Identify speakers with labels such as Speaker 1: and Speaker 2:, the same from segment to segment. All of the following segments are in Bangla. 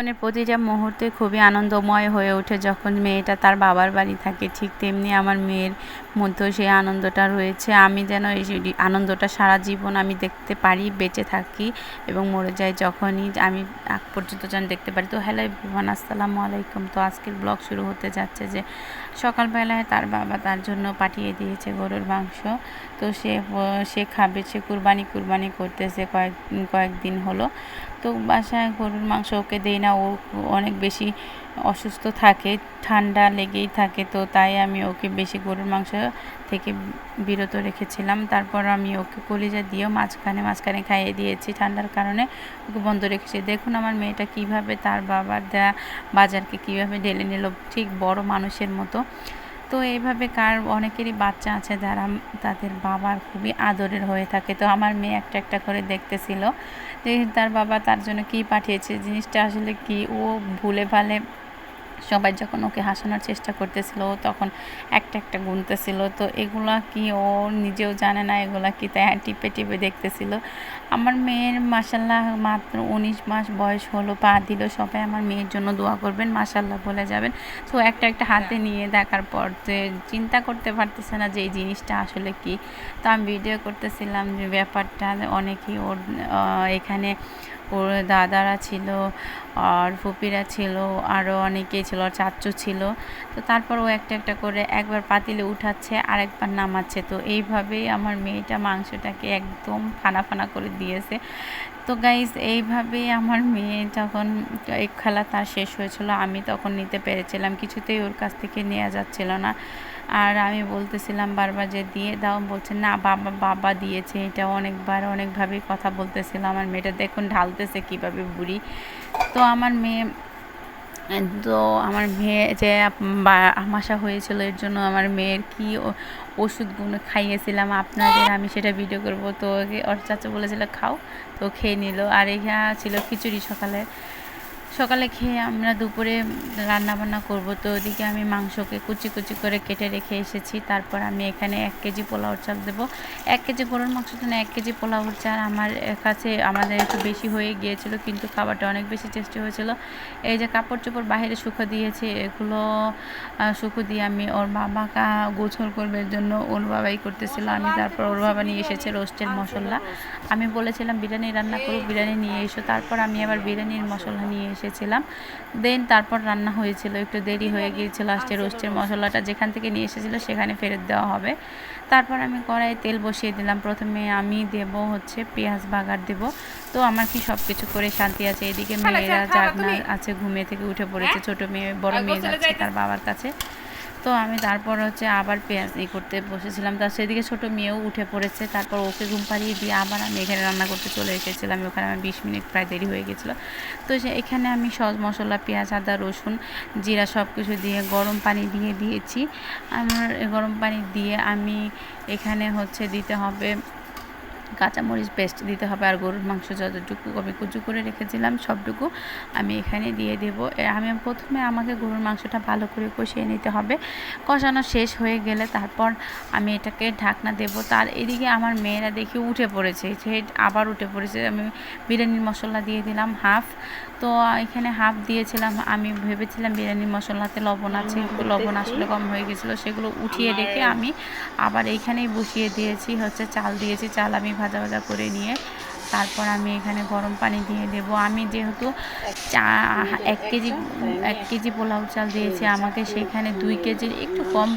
Speaker 1: জীবনের প্রতিটা মুহূর্তে খুবই আনন্দময় হয়ে ওঠে যখন মেয়েটা তার বাবার বাড়ি থাকে। ঠিক তেমনি আমার মেয়ের মধ্যেও সেই আনন্দটা রয়েছে। আমি যেন এই আনন্দটা সারা জীবন আমি দেখতে পারি, বেঁচে থাকি এবং মরে যাই যখনই আমি আগ পর্যন্ত যেন দেখতে পারি। তো হ্যালো বিমান আসসালামু আলাইকুম। তো আজকের ব্লগ শুরু হতে যাচ্ছে যে সকালবেলায় তার বাবা তার জন্য পাঠিয়ে দিয়েছে গরুর মাংস। তো সে সে খাবে, সে কুরবানি কুরবানি করতেছে কয়েক কয়েকদিন হলো। তো বাসায় গরুর মাংস ওকে দেই না, ও অনেক বেশি অসুস্থ থাকে, ঠান্ডা লেগেই থাকে, তো তাই আমি ওকে বেশি গরুর মাংস থেকে বিরত রেখেছিলাম। তারপর আমি ওকে কলিজা দিয়েও মাঝখানে মাঝখানে খাইয়ে দিয়েছি ঠান্ডার কারণে। ওকে বন্ধ রেখেছি। দেখুন আমার মেয়েটা কীভাবে তার বাবার দেয়া বাজারকে কীভাবে ঢেলে নিল, ঠিক বড় মানুষের মতো। তো এইভাবে কার, অনেকেরই বাচ্চা আছে যারা তাদের বাবার খুবই আদরের হয়ে থাকে। তো আমার মেয়ে একটা একটা করে দেখতেছিল। যে তার বাবা তার জন্য কি পাঠিয়েছে, জিনিসটা আসলে কি, ও ভুলে ভালে সবাই যখন ওকে হাসানোর চেষ্টা করতেছিল, তখন একটা একটা গুনতেছিল। তো এগুলা কি ও নিজেও জানে না, এগুলা কি তাই টিপে টিপে দেখতেছিল। আমার মেয়ের মাসাল্লাহ মাত্র উনিশ মাস বয়স হলো, পা দিল সবাই। আমার মেয়ের জন্য দোয়া করবেন মাসাল্লাহ বলে যাবেন। তো একটা একটা হাতে নিয়ে দেখার পর যে চিন্তা করতে পারতেছে না যে এই জিনিসটা আসলে কি। তো আমি ভিডিও করতেছিলাম যে ব্যাপারটা, অনেকেই ওর এখানে ওর দাদারা ছিল, আর ফুপিরা ছিল আরও অনেকেই ছিল আর ছিল। তো তারপর ও একটা একটা করে একবার পাতিলে উঠাচ্ছে, আরেকবার নামাচ্ছে। তো এইভাবেই আমার মেয়েটা মাংসটাকে একদম ফানা ফানা করে দিয়েছে। তো গাইজ এইভাবেই আমার মেয়ে যখন এই খেলা তার শেষ হয়েছিল, আমি তখন নিতে পেরেছিলাম। কিছুতেই ওর কাছ থেকে নেওয়া যাচ্ছিল না। আর আমি বলতেছিলাম বারবার যে দিয়ে দাও, বলছে, না, বাবা বাবা দিয়েছে। এটা অনেকবার অনেকভাবেই কথা বলতেছিলাম আমার মেয়েটা দেখুন ঢালতেছে কীভাবে বুড়ি। তো আমার মেয়ে, তো আমার মেয়ে যে আমাশা হয়েছিল, এর জন্য আমার মেয়ের কি ওষুধগুলো খাইয়েছিলাম আপনাদের, আমি সেটা ভিডিও করব। তো ওর চাচা বলেছিল, খাও। তো খেয়ে নিল। আর এখানে ছিল খিচুড়ি সকালে। সকালে খেয়ে আমরা দুপুরে রান্না বান্না করব। তো ওদিকে আমি মাংসকে কুচি কুচি করে কেটে রেখে এসেছি। তারপর আমি এখানে এক কেজি পোলাওর চাল দেবো। এক কেজি গরুর মাংস না, এক কেজি পোলাওর চাল আমার কাছে আমাদের একটু বেশি হয়ে গিয়েছিল, কিন্তু খাবারটা অনেক বেশি টেস্টি হয়েছিল। এই যে কাপড় চোপড় বাইরে শুকো দিয়েছে, এগুলো শুকো দিয়ে আমি ওর বাবাকে গোছল করবার জন্য ওর বাবাই করতেছিল। আমি তারপর ওর বাবা নিয়ে এসেছে রোস্টের মশলা। আমি বলেছিলাম, বিরিয়ানি রান্না করো, বিরিয়ানি নিয়ে এসো। তারপর আমি আবার বিরিয়ানির মশলা নিয়ে এসে এসেছিলাম। দেন তারপর রান্না হয়েছিল একটু দেরি হয়ে গিয়েছিল লাস্টে রোস্টের মশলাটা যেখান থেকে নিয়ে এসেছিল সেখানে ফেরত দেওয়া হবে। তারপর আমি কড়াই তেল বসিয়ে দিলাম। প্রথমে আমি দেব হচ্ছে পেঁয়াজ বাগার দেব। তো আমার কি সব কিছু করে শান্তি আছে? এদিকে মেয়েরা জাগনা আছে ঘুমিয়ে থেকে উঠে পড়েছে। ছোটো ছোট মেয়ে বড় মেয়ে যাচ্ছে তার বাবার কাছে। তো আমি তারপর হচ্ছে আবার পেঁয়াজ ই করতে বসেছিলাম। তার সেদিকে ছোট মেয়েও উঠে পড়েছে, তারপর ওকে ঘুম পাড়িয়ে দিয়ে আবার আমি এখানে রান্না করতে চলে এসেছিলাম। ওখানে আমার বিশ মিনিট প্রায় দেরি হয়ে গেছিল। তো সে এখানে আমি সজ মশলা, পেঁয়াজ, আদা, রসুন, জিরা সব কিছু দিয়ে গরম পানি দিয়ে দিয়েছি। আমার গরম পানি দিয়ে আমি এখানে হচ্ছে দিতে হবে কাঁচামরিচ পেস্ট দিতে হবে আর গরুর মাংস যতটুকু আমি কুচু করে রেখেছিলাম সবটুকু আমি এখানে দিয়ে দেব। আমি প্রথমে আমাকে গরুর মাংসটা ভালো করে কষিয়ে নিতে হবে। কষানো শেষ হয়ে গেলে তারপর আমি এটাকে ঢাকনা দেব। তার এদিকে আমার মেয়েরা দেখি উঠে পড়েছে। সে আবার উঠে পড়েছে। আমি বিরিয়ানির মশলা দিয়ে দিলাম হাফ। তো এখানে হাফ দিয়েছিলাম। আমি ভেবেছিলাম বিরিয়ানির মশলাতে লবণ আছে কিন্তু লবণ আসলে কম হয়ে গেছিল। সেগুলো উঠিয়ে রেখে আমি আবার এইখানেই বসিয়ে দিয়েছি। হচ্ছে চাল দিয়েছি। চাল আমি ভাজা ভাজা করে নিয়ে তারপর আমি এখানে গরম পানি দিয়ে দেব। আমি যেহেতু চা, এক কেজি এক কেজি পোলাও চাল দিয়েছি, আমাকে সেখানে দুই কেজির একটু কম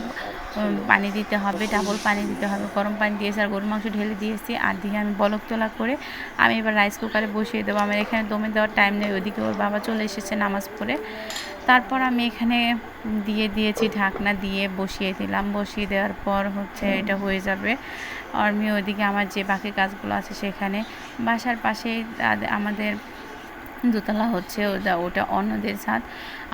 Speaker 1: পানি দিতে হবে ডাবল পানি দিতে হবে। গরম পানি দিয়েছি আর গরুর মাংস ঢেলে দিয়েছি আর দিকে আমি বলক তোলা করে আমি এবার রাইস কুকারে বসিয়ে দেবো। আমার এখানে দমে দেওয়ার টাইম নেই ওইদিকে ওর বাবা চলে এসেছে নামাজ পড়ে। তারপর আমি এখানে দিয়ে দিয়েছি ঢাকনা দিয়ে বসিয়ে দিলাম। বসিয়ে দেওয়ার পর হচ্ছে এটা হয়ে যাবে। আর আমি ওইদিকে আমার যে বাকি কাজগুলো আছে সেখানে বাসার পাশেই আমাদের দোতলা হচ্ছে, ওটা ওটা অন্যদের ছাদ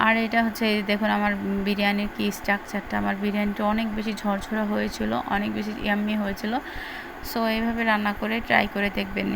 Speaker 1: আর এটা হচ্ছে দেখুন আমার বিরিয়ানির কি স্ট্রাকচারটা আমার বিরিয়ানিটা অনেক বেশি ঝরঝরা হয়েছিল, অনেক বেশি ইয়াম্মি হয়েছিল। সো এইভাবে রান্না করে ট্রাই করে দেখবেন।